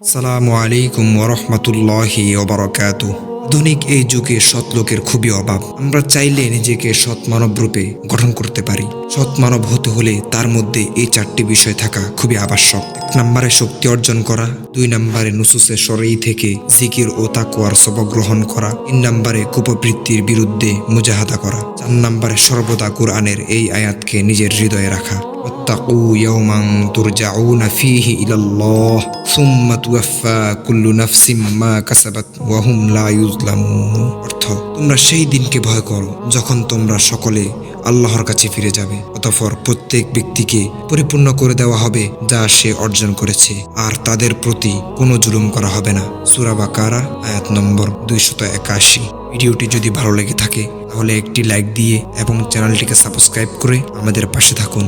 সালামু আলাইকুম ওরহমতুল্লাহি ওবরকাত আধুনিক এই যুগে সৎ লোকের খুবই অভাব। আমরা চাইলে নিজেকে সৎ মানব রূপে গঠন করতে পারি। সৎ মানব হতে হলে তার মধ্যে এই চারটি বিষয় থাকা খুবই আবশ্যক। এক নম্বরে শক্তি অর্জন করা, দুই নম্বরে নুসুসের সরেই থেকে জিকির ও তাকুয়ার সবক গ্রহণ করা, তিন নম্বরে কুপবৃত্তির বিরুদ্ধে মুজাহাদা করা, চার নম্বরে সর্বদা কোরআনের এই আয়াতকে নিজের হৃদয়ে রাখা। واتقوا يوما ترجعون فيه إلى الله ثم توفى كل نفس ما كسبت وهم لا يظلمون অর্থ তোমরা সেই দিনকে ভয় করো যখন তোমরা সকলে আল্লাহর কাছে ফিরে যাবে অতঃপর প্রত্যেক ব্যক্তিকে পরিপূর্ণ করে দেওয়া হবে যা সে অর্জন করেছে আর তাদের প্রতি কোনো জুলুম করা হবে না সুরা বাকারা আয়াত নম্বর দুইশত একাশি ভিডিওটি যদি ভালো লেগে থাকে তাহলে একটি লাইক দিয়ে এবং চ্যানেলটিকে সাবস্ক্রাইব করে আমাদের পাশে থাকুন